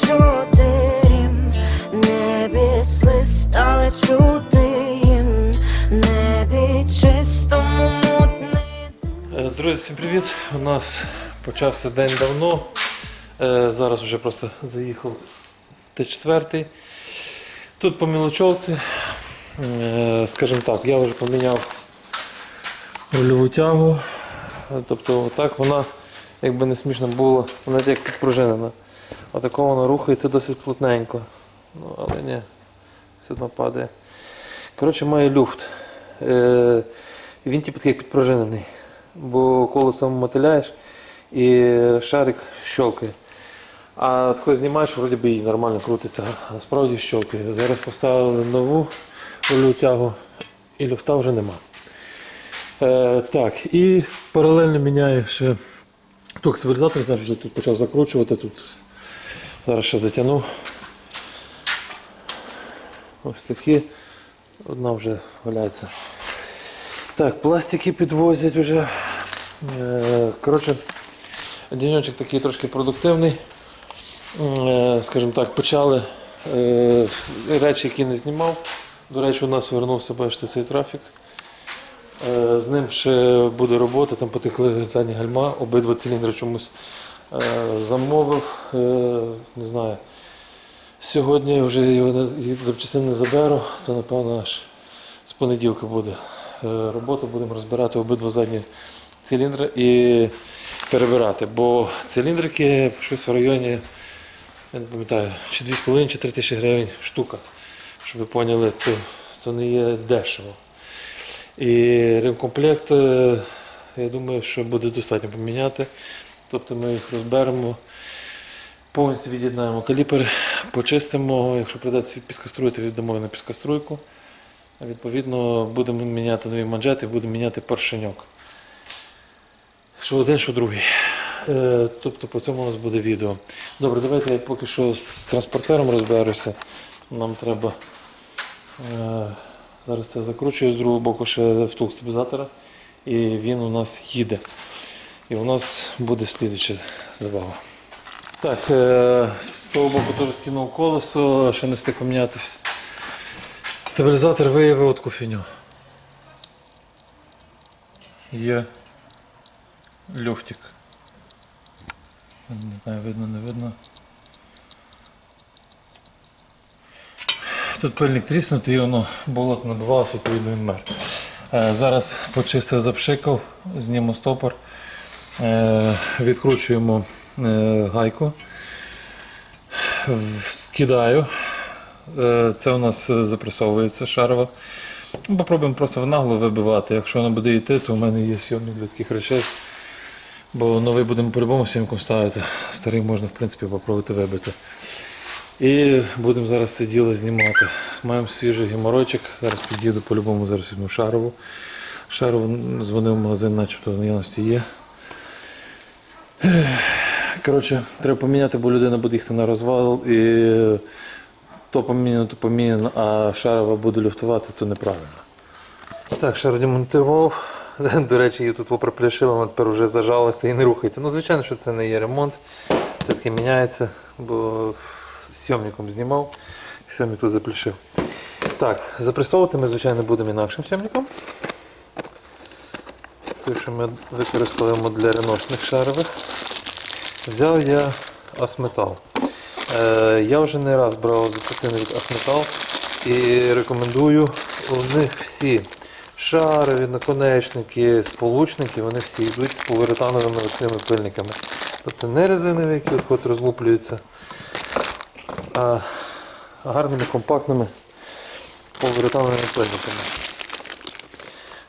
чотирім, небі свистали чути їм, небі чистому мутний. Е, Друзі, всім привіт! У нас почався день давно. Е, Зараз вже просто заїхав Т4. Тут по мілочовці. Е, Скажімо так, я вже поміняв рульову тягу. Тобто так вона, якби не смішно було, вона як підпружинена. Отако вона рухається досить плотненько. Ну, але ні, все одно падає. Коротше, має люфт. Е, Він типу такий підпружинений бо колесом мотиляєш і шарик щелкає. А тако знімаєш, вроді би і нормально крутиться, а насправді щелкає. Зараз поставили нову рулю тягу і люфта вже нема. Е, так, і паралельно міняю ще ток стабілізатор, знаєш, вже тут почав закручувати, тут зараз ще затягну. Ось такі. Одна вже валяється. Так, пластики підвозять вже. Е, Коротше, денечок такий трошки продуктивний. Е, Скажімо так, почали е, речі, які не знімав. До речі, у нас вернувся, бачите, цей трафік. З ним ще буде робота, там потекли задні гальма, обидва циліндри чомусь замовив. Е, Не знаю. Сьогодні вже його запчастини не заберу, то напевно аж з понеділка буде е, робота. Будемо розбирати обидва задні циліндри і перебирати. Бо циліндрики щось в районі, я не пам'ятаю, чи 2,5 чи 3 тисячі гривень штука. Щоб ви поняли, то, то не є дешево. І ремкомплект, е, я думаю, що буде достатньо поміняти. Тобто ми їх розберемо. Повністю від'єднаємо каліпер, почистимо, якщо придеться піскоструйти, віддамо на піскоструйку. Відповідно, будемо міняти нові манжети, будемо міняти поршеньок. Що один, що другий. Е, Тобто по цьому у нас буде відео. Добре, давайте я поки що з транспортером розберуся. Нам треба. е, Зараз це закручую з другого боку ще втулк стабілізатора. І він у нас їде. І у нас буде слідуча забава. Так, е, з того боку теж скинув колесо, ще не встиг поміняти. Стабілізатор виявив таку фіню. Є люфтик. Не знаю, видно, не видно. Тут пильник тріснутий і воно болот набивалося, відповідно він мер. Е, Зараз почистив, запшикав, зніму стопор, відкручуємо е, гайку, скидаю. Е, Це у нас е, запресовується шарова. Ну, Попробуємо просто нагло вибивати. Якщо воно буде йти, то в мене є сйомник для таких речей. Бо новий будемо по-любому сімком ставити. Старий можна в принципі попробувати вибити. І будемо зараз це діло знімати. Маємо свіжий геморойчик. Зараз під'їду по-любому, зараз візьму шарову. Шарову дзвонив в магазин, начебто в наявності є. Коротше, треба поміняти, бо людина буде їхати на розвал і то поміняно, то поміняно, а шарова буде люфтувати, то неправильно. Так, шар демонтував. До речі, її тут поприплішило, вона тепер вже зажалася і не рухається. Ну, звичайно, що це не є ремонт. Це таки міняється, бо сьомником знімав, сьомник тут заплішив. Так, запресовувати ми, звичайно, будемо інакшим сьомником. Той, що ми використовуємо для реношних шарових. Взяв я Асметал. Е, я вже не раз брав запчастини від Асметал і рекомендую у них всі шарові, наконечники, сполучники, вони всі йдуть з поліуретановими цими пильниками. Тобто не резинові, які от, розлуплюються, а гарними компактними поліуретановими пильниками.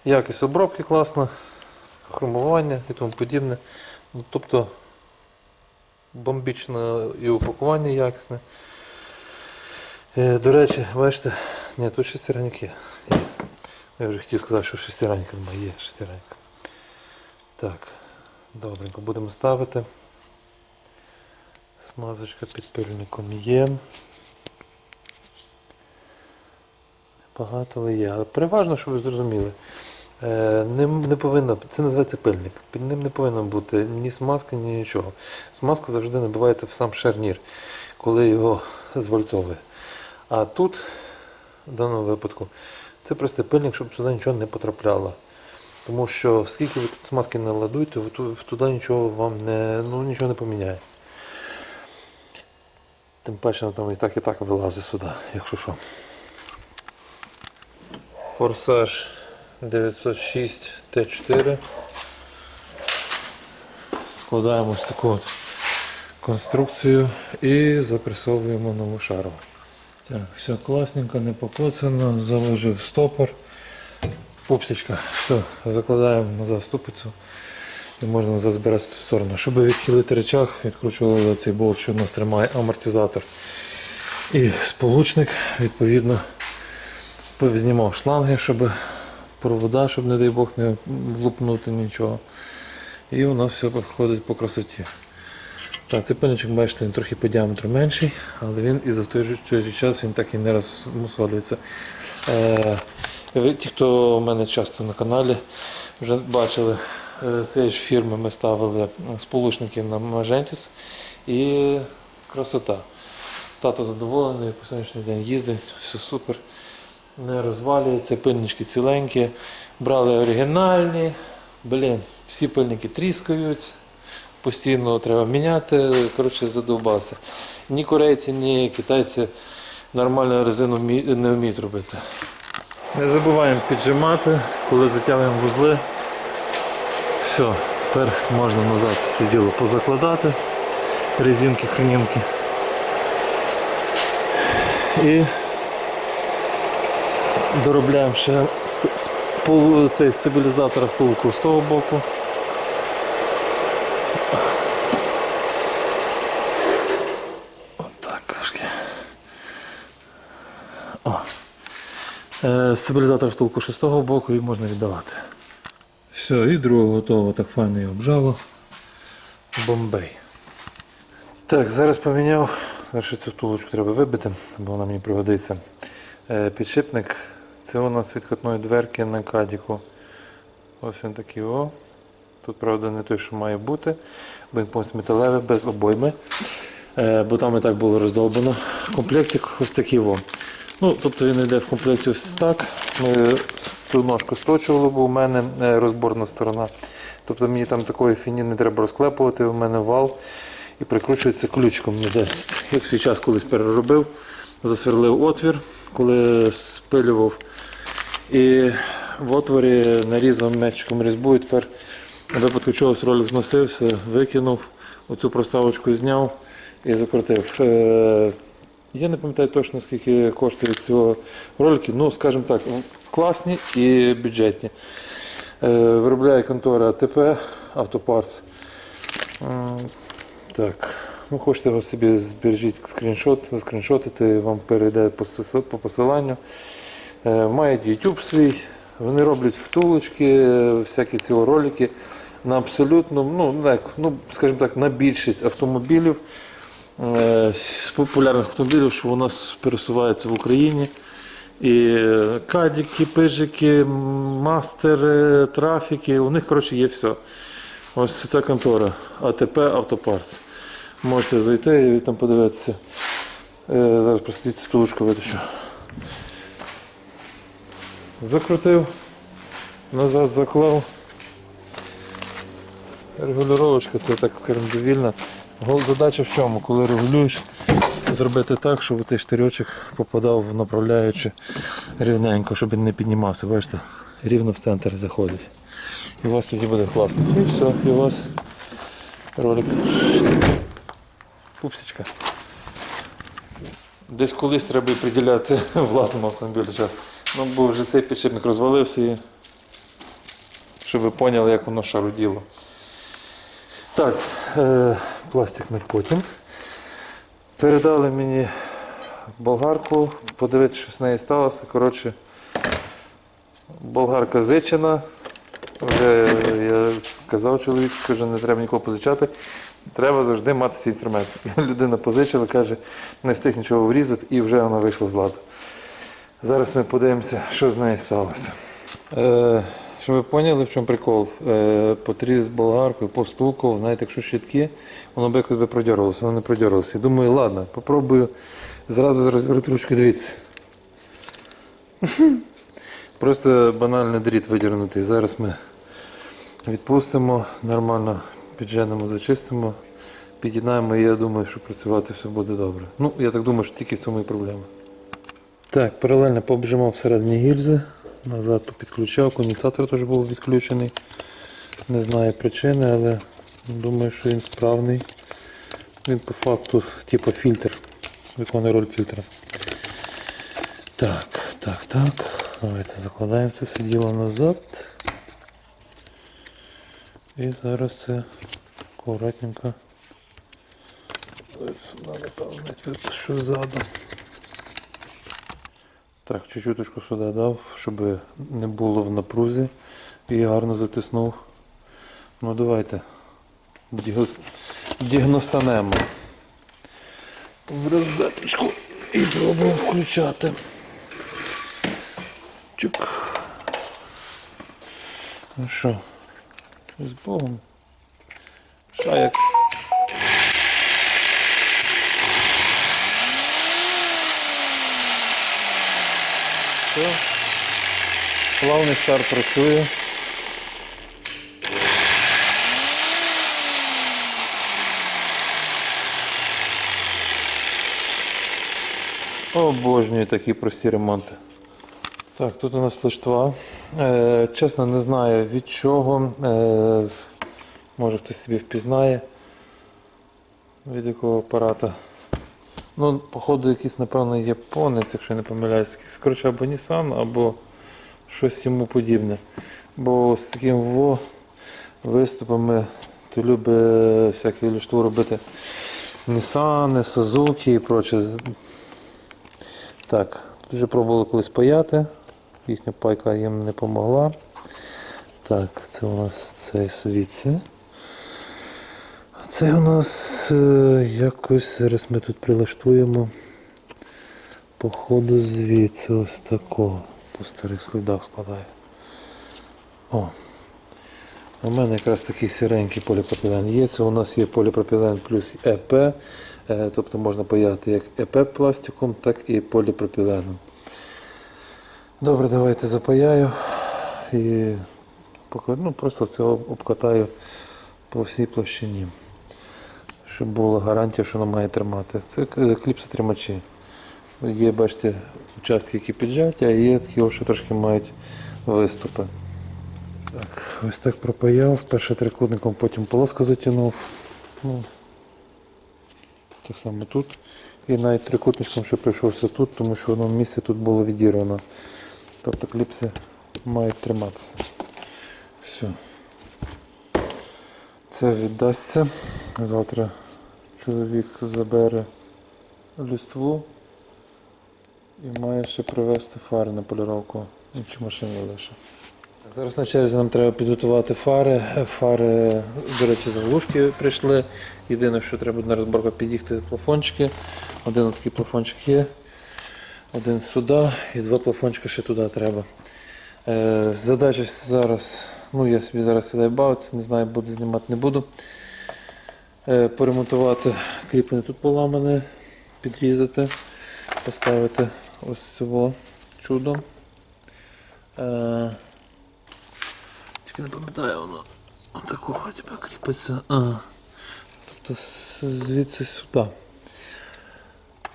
Якість обробки класна, хромування і тому подібне. Ну, тобто бомбічне і упакування якісне. Е, До речі, бачите, ні, тут шестереньки. Я вже хотів сказати, що шестеренька немає, є шестеренька. Так, добренько, будемо ставити. Смазочка під пильником є. Багато але є. Але переважно, щоб ви зрозуміли, не, не повинно, це називається пильник. Під ним не повинно бути ні смазки, ні нічого. Смазка завжди набивається в сам шарнір. коли його звальцовує. А тут, в даному випадку, це просто пильник, щоб сюди нічого не потрапляло. Тому що скільки ви тут смазки не ладуєте, туди нічого вам не, ну, нічого не поміняє. Тим паче там і так і так вилазить сюди, якщо що. Форсаж 906 Т4. Складаємо ось таку от конструкцію і запресовуємо нову шару. Так, все класненько, не покоцано, заложив стопор. Пупсичка. Все, закладаємо назад ступицю і можна назад збирати в сторону. Щоб відхилити речах, відкручували цей болт, що у нас тримає амортизатор. І сполучник, відповідно, знімав шланги, щоб провода, щоб, не дай Бог, не влупнути нічого. І у нас все проходить по красоті. Так, цей пильничок, бачите, він трохи по діаметру менший, але він і за той же, час він так і не розмусолюється. Е, ви, ті, хто у мене часто на каналі, вже бачили е, цієї ж фірми ми ставили сполучники на Magенtis і красота. Тато задоволений, по сьогоднішній день їздить, все супер. Не розвалюється, пильнички ціленькі. Брали оригінальні. Блін, всі пильники тріскають, постійно треба міняти. Коротше, задовбався. Ні корейці, ні китайці нормальну резину не вміють робити. Не забуваємо піджимати, коли затягуємо вузли. Все, тепер можна назад все діло позакладати. Резинки, хренінки. І доробляємо ще цей стабілізатор втулку з того боку. Е, Стабілізатор втулку з того боку і можна віддавати. Все, і друге готово, так файно і обжало. Бомбей. Так, зараз поміняв. Зараз цю втулочку треба вибити, бо вона мені пригодиться. Е, Підшипник. Це у нас від котної дверки на кадіку. Ось він такий о. Тут, правда, не той, що має бути. Повністю металевий, без обойми. Е, бо там і так було роздовбано. Комплектик ось такий о. Ну, тобто він йде в комплекті ось так. Ми цю ножку строчували, бо у мене е, розборна сторона. Тобто мені там такої фіні не треба розклепувати, у мене вал і прикручується десь. Як свій час колись переробив, засверлив отвір, коли спилював. І в отворі нарізав мечиком різьбу і тепер на випадку чогось ролик зносився, викинув, оцю проставочку зняв і закрутив. Е, Я не пам'ятаю точно, скільки коштує цього ролики. Ну, скажімо так, класні і бюджетні. Е, Виробляє контора АТП Автопарц. Так, ну хочете ви собі збережіть скріншот, заскріншотити, вам перейде по, посиланню. Е, Мають YouTube свій, вони роблять втулочки, е, всякі ці ролики на абсолютно, ну, як, ну, скажімо так, на більшість автомобілів, е, з популярних автомобілів, що у нас пересуваються в Україні. І кадіки, пижики, мастери, трафіки, у них коротше є все. Ось ця контора АТП Автопарц. Можете зайти і там подивитися. Е, Зараз просто цю втулочку витащу. Закрутив, назад заклав. Регулювачка це так скажімо довільна. Задача в чому? Коли регулюєш, зробити так, щоб цей штирьочок попадав в направляючи рівненько, щоб він не піднімався. Бачите, рівно в центр заходить. І у вас тоді буде класно. І все, і у вас ролик. Пупсичка. Десь колись треба приділяти власному автомобілю час. Ну, бо вже цей підшипник розвалився і щоб ви поняли, як воно шаруділо. Так, е, пластик ми потім. Передали мені болгарку, подивитися, що з нею сталося. Коротше, болгарка зичена. Вже я казав чоловіку, що не треба нікого позичати. Треба завжди мати свій інструмент. Людина позичила, каже, не встиг нічого врізати і вже вона вийшла з ладу. Зараз ми подивимося, що з нею сталося. Е, Щоб ви поняли, в чому прикол? Е, потріс болгаркою, постукав, знаєте, якщо щитки, воно би якось би продьорувалося, воно не продьорувалося. І думаю, ладно, попробую зразу розвернути ручку, дивіться. Просто банальний дріт видірнутий. Зараз ми відпустимо, нормально підженемо, зачистимо, під'єднаємо і я думаю, що працювати все буде добре. Ну, я так думаю, що тільки в цьому і проблема. Так, паралельно пообжимав всередині гільзи, назад попідключав, конденсатор теж був відключений. Не знаю причини, але думаю, що він справний. Він по факту типу фільтр, виконує роль фільтра. Так, так, так. Давайте закладаємо це все діло назад. І зараз це акуратненько. Ось сюди, що ззаду. Так, чуть-чуточку сюди дав, щоб не було в напрузі і гарно затиснув. Ну давайте діг- дігностанемо в розеточку і пробуємо включати. Чук. Ну що, з Богом. Ша як. Все. Плавний старт працює. Обожнюю такі прості ремонти. Так, тут у нас лиштва. Е, чесно, не знаю від чого. Е, може хтось собі впізнає. Від якого апарата. Ну, походу, якийсь, напевно, японець, якщо я не помиляюсь. Коротше, або Nissan, або щось йому подібне. Бо з таким во виступами то любить всякі ліштву робити Nissan, Suzuki і проче. Так, тут вже пробували колись паяти. Їхня пайка їм не допомогла. Так, це у нас цей звідси. А Це у нас е, якось зараз ми тут прилаштуємо по ходу звідси ось такого. По старих слідах складаю. О. У мене якраз такий сіренький поліпропілен є. Це у нас є поліпропілен плюс ЕП. Е, Тобто можна паяти як ЕП пластиком, так і поліпропіленом. Добре, давайте запаяю і ну, просто це обкатаю по всій площині. Щоб була гарантія, що воно має тримати. Це е, кліпсотримачі. Є, бачите, участки, які піджаті, а є такі, що трошки мають виступи. Так, ось так пропаяв, перше трикутником, потім полоска затягнув. Ну, так само тут. І навіть трикутничком ще прийшовся тут, тому що в одному місці тут було відірвано. Тобто кліпси мають триматися. Все. Це віддасться. Завтра чоловік забере листву і має ще привезти фари на поліровку. Ну, Чи машини лише. Зараз на черзі нам треба підготувати фари. Фари, до речі, заглушки прийшли. Єдине, що треба на розборку під'їхати плафончики. Один такий плафончик є, один сюди і два плафончика ще туди треба. Е, задача зараз, ну я собі зараз сідаю бавитися, не знаю, буду знімати, не буду. Е, поремонтувати кріплення тут поламане, підрізати, поставити ось цього чудо. Е, тільки не пам'ятаю, воно отакого тебе кріпиться. А, тобто звідси сюди.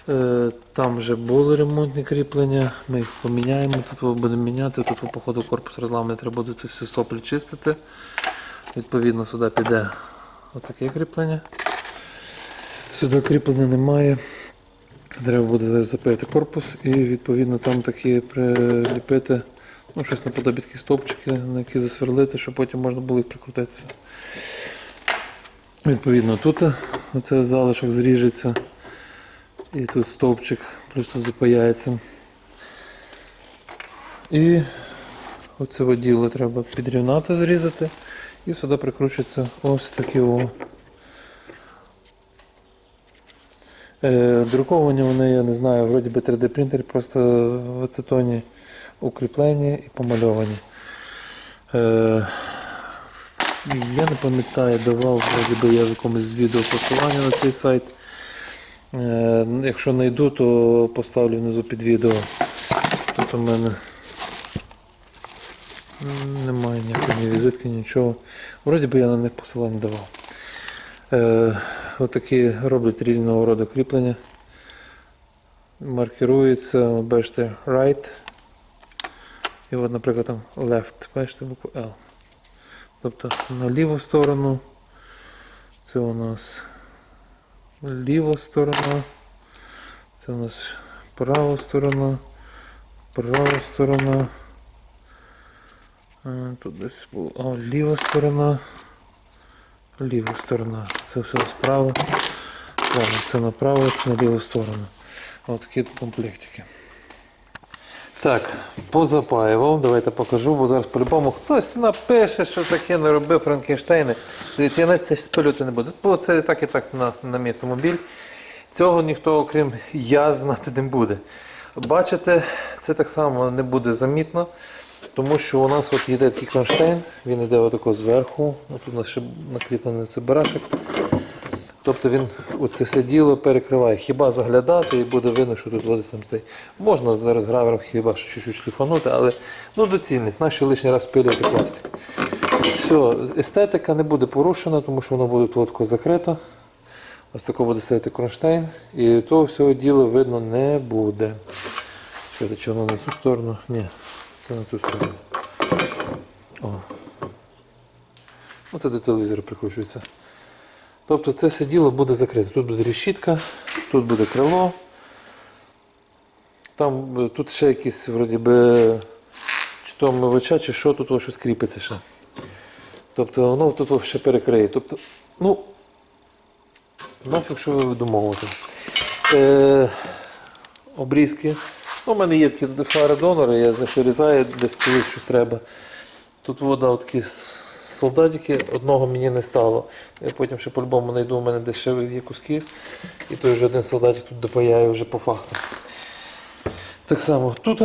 Е, Там вже були ремонтні кріплення, ми їх поміняємо, тут будемо міняти, тут по ходу корпус розламаний, треба буде ці всі соплі чистити. Відповідно, сюди піде отаке кріплення. Сюди кріплення немає. Треба буде запаяти корпус і відповідно там такі приліпити, ну, щось наподобі такі стовпчики, на які засверлити, щоб потім можна було їх прикрутитися. Відповідно, тут оце залишок зріжеться. І тут стовпчик просто запаяється. І оце діло треба підрівнати, зрізати. І сюди прикручується ось такі о. Е, друковані вони, я не знаю, вроді би 3D принтер, просто в ацетоні укріплені і помальовані. Е, я не пам'ятаю, давав вроді би я в якомусь відео посилання на цей сайт. Е, якщо знайду, то поставлю внизу під відео. Тут у мене немає ніякої ні візитки, нічого. Вроді би я на них посилання давав. Е, отакі роблять різного роду кріплення. Маркірується, бачите, right. І от, наприклад, там left, бачите букву L. Тобто на ліву сторону. Це у нас ліва сторона. Це у нас права сторона. Права сторона. Е, Тут десь було. О, ліва сторона. Ліва сторона. Це все справа. Ладно, це направо, це на ліву сторону. От такі комплектики. Так, позапаював, давайте покажу, бо зараз по-любому хтось напише, що таке не робив Франкенштейни. Дивіться, я навіть це спалювати не буду. Бо це так і так на, на мій автомобіль. Цього ніхто, окрім я, знати не буде. Бачите, це так само не буде замітно, тому що у нас от йде такий кронштейн, він йде отако зверху. Тут у нас ще накліплений цей барашек. Тобто він оце все діло перекриває. Хіба заглядати і буде видно, що тут там цей. Можна зараз гравером хіба що шліфанути, але ну доцільність, нащо лишній раз спилювати пластик. Все, естетика не буде порушена, тому що воно буде тако закрито. Ось тако буде стояти кронштейн, і того всього діла видно не буде. Що чи воно на цю сторону? Ні, це на цю сторону. О. Оце до телевізора прикручується. Тобто це все діло буде закрите. Тут буде решітка, тут буде крило. Там е, тут ще якісь вроді би, чи то мивача, чи що, тут щось кріпиться ще. Тобто воно тут ще перекриє. Тобто, ну, нафіг, що ви видумовувати. Е, обрізки. Ну, у мене є такі фари донори, я з них десь коли щось треба. Тут вода такі солдатики, одного мені не стало. Я потім ще по-любому знайду, у мене ще є куски. І той вже один солдатик тут допаяю вже по факту. Так само тут.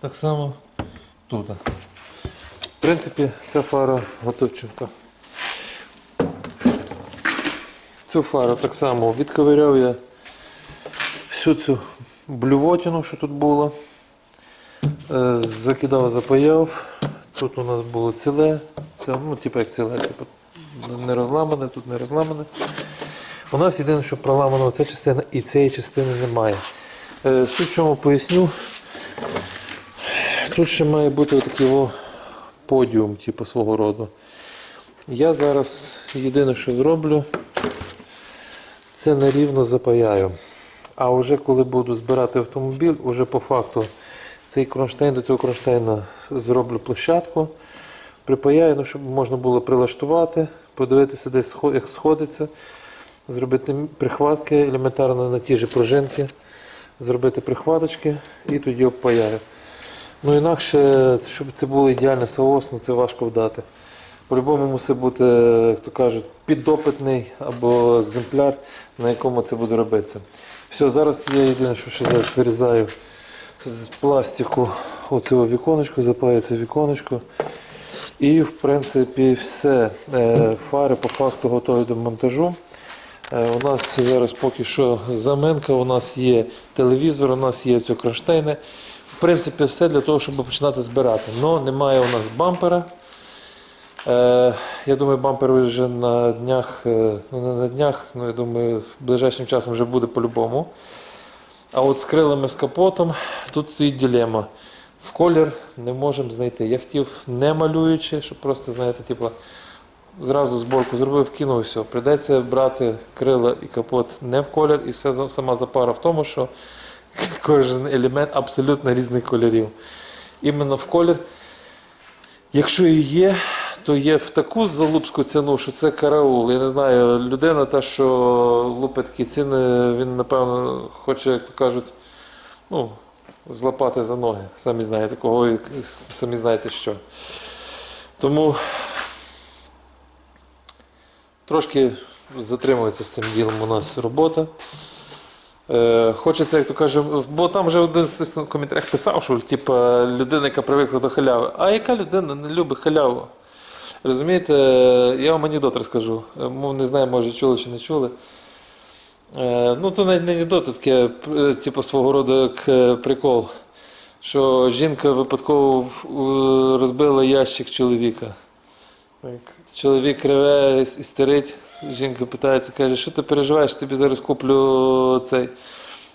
Так само тут. В принципі, ця фара готовченка. Цю фару так само відковиряв я всю цю блювотину, що тут було. Е, Закидав, запаяв. Тут у нас було ціле, це, ну, типу як ціле, типу, не розламане, тут не розламане. У нас єдине, що проламана ця частина і цієї частини немає. Е, Суть чому поясню. Тут ще має бути такий о подіум, типу свого роду. Я зараз єдине, що зроблю, це нерівно запаяю. А вже коли буду збирати автомобіль, уже по факту цей кронштейн до цього кронштейна зроблю площадку, припаяю, ну, щоб можна було прилаштувати, подивитися, десь як сходиться, зробити прихватки елементарно на ті ж пружинки, зробити прихваточки і тоді обпаяю. Ну інакше, щоб це було ідеально соосно, це важко вдати. По-любому мусить бути, як то кажуть, піддопитний або екземпляр, на якому це буде робитися. Все, зараз я єдине, що ще зараз вирізаю з пластику оцього віконечко, це віконечко. І в принципі все. Е, Фари по факту готові до монтажу. Е, У нас зараз поки що заминка, у нас є телевізор, у нас є ці кронштейни. В принципі, все для того, щоб починати збирати. Но немає у нас бампера. Е, я думаю, бампер вже на днях, ну не на днях, ну я думаю, ближайшим часом вже буде по-любому. А от з крилами з капотом тут стоїть дилема. В колір не можемо знайти. Я хотів не малюючи, щоб просто, знаєте, типу, зразу зборку зробив, кинув і все. Прийдеться брати крила і капот не в колір, і все сама запара в тому, що кожен елемент абсолютно різних кольорів. Іменно в колір. Якщо і є, то є в таку залупську ціну, що це караул. Я не знаю, людина, та, що лупить такі ціни, він, напевно, хоче, як то кажуть, ну, злапати за ноги. Самі знаєте кого і самі знаєте що. Тому трошки затримується з цим ділом у нас робота. Е, хочеться, як то каже, бо там вже один в коментарях писав, що типу, людина, яка привикла до халяви. А яка людина не любить халяву? Розумієте, я вам анекдот розкажу. Е, Не знаю, може чули чи не чули. Е, ну, то не анекдот, то таке, е, типу, свого роду як е, прикол. Що жінка випадково розбила ящик чоловіка. Чоловік реве, істерить, жінка питається, каже, що ти переживаєш, тобі зараз куплю цей.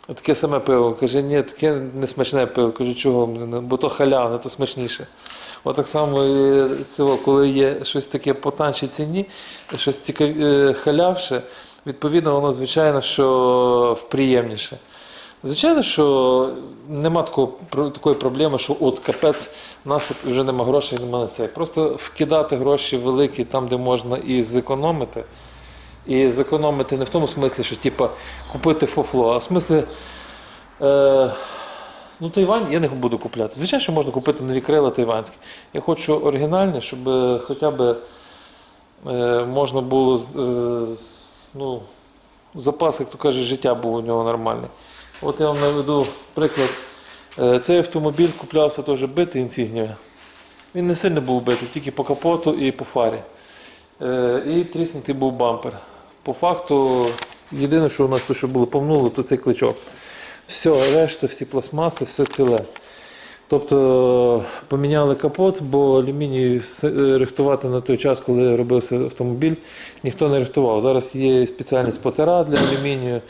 Таке саме пиво. Каже, ні, таке не смачне пиво. Кажу, чого? Ну, Бо то халявне, то смачніше. От так само, цього, коли є щось таке по танчій ціні, щось цікаві, халявше, відповідно, воно, звичайно, що приємніше. Звичайно, що нема такого, такої проблеми, що от капець, у нас вже нема грошей, нема на це. Просто вкидати гроші великі там, де можна і зекономити. І зекономити не в тому смислі, що типа, купити фофло, а в смислі. Е, ну, Тайвань я не буду купляти. Звичайно, що можна купити нові крила тайванські. Я хочу оригінальне, щоб е, хоча б е, можна було е, ну, запас, як то каже, життя був у нього нормальний. От я вам наведу приклад. Е, Цей автомобіль куплявся теж битий інсігнія. Він не сильно був битий, тільки по капоту і по фарі. Е, І тріснутий був бампер. По факту, єдине, що у нас то, що було повнуло, то цей кличок. Все, решта, всі пластмаси, все ціле. Тобто поміняли капот, бо алюміній е, рихтувати на той час, коли робився автомобіль, ніхто не рихтував. Зараз є спеціальні спотера для алюмінію,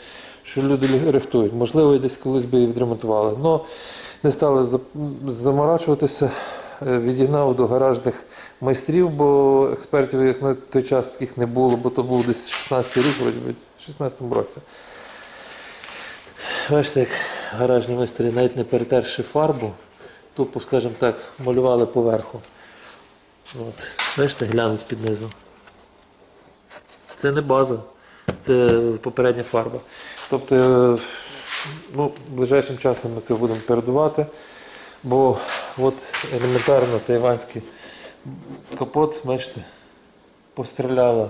що люди рихтують. Можливо, десь колись би і відремонтували. Но не стали заморачуватися, Е, відігнав до гаражних майстрів, бо експертів як на той час таких не було, бо то був десь 16 рік, в 16 році. Бачите, як гаражні майстри, навіть не перетерши фарбу, тупо, скажімо так, малювали поверху. От. Бачите, глянець під низом. Це не база, це попередня фарба. Тобто, е, ну, ближайшим часом ми це будемо передувати, бо от елементарно тайванський капот, бачите, постріляла.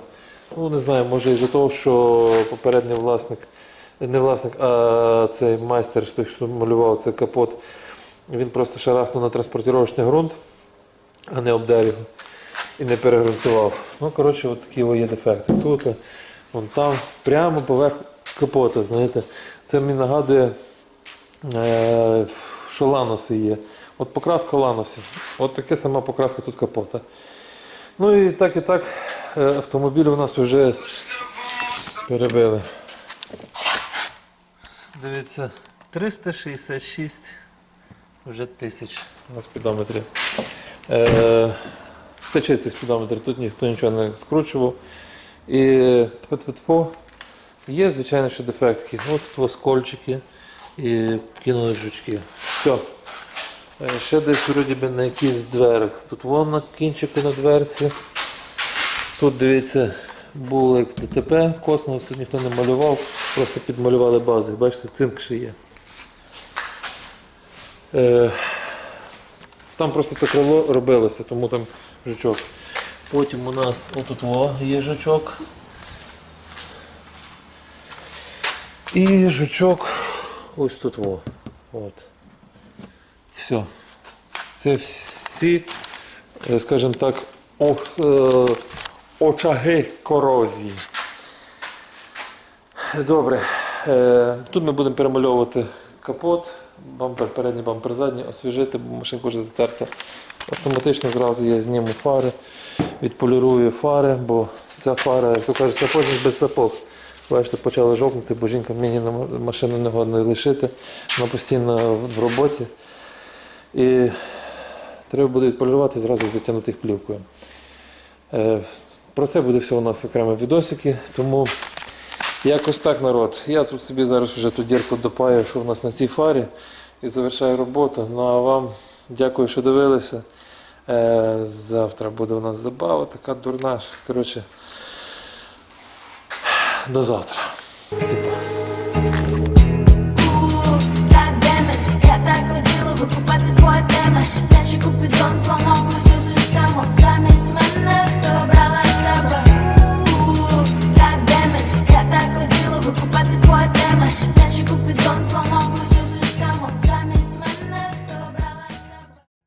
Ну, не знаю, може із-за того, що попередній власник, не власник, а цей майстер, що малював цей капот, він просто шарахнув на транспортировочний ґрунт, а не обдер його і не перегрунтував. Ну, коротше, от такі є дефекти. Тут, вон там, прямо поверх капота, знаєте. Це мені нагадує, е, що ланоси є. От покраска ланосів. От така сама покраска тут капота. Ну і так і так е, автомобіль у нас вже перебили. Дивіться, 366 вже тисяч на спідометрі. Е, це чистий спідометр, тут ніхто нічого не скручував. І тьфу-тьфу-тьфу. є, звичайно, що дефектики. От тут оскольчики і кинули жучки. Все. Ще десь вроді би на якийсь дверях. Тут вон на кінчику на дверці. Тут дивіться, було як ДТП, космос, тут ніхто не малював, просто підмалювали бази. Бачите, цинк ще є. Е, там просто крило робилося, тому там жучок. Потім у нас отут во є жучок. І жучок ось тут во. От. Все. Це всі, е, скажімо так, ох, е, очаги корозії. Добре. Е, Тут ми будемо перемальовувати капот, бампер, передній бампер задній, освіжити, бо машинка вже затерта. Автоматично зразу я зніму фари, відполірую фари, бо ця фара, як то кажуть, сапожник без сапог. Бачите, почала жовкнути, бо жінка мені на машину не годна лишити. Вона постійно в роботі. І треба буде відполірувати, зразу затягнути їх плівкою. Е, Про це буде все у нас окремо відосики, тому якось так народ. Я тут собі зараз вже ту дірку допаю, що в нас на цій фарі, і завершаю роботу. Ну а вам дякую, що дивилися. Е, Завтра буде у нас забава, така дурна. Коротше, до завтра.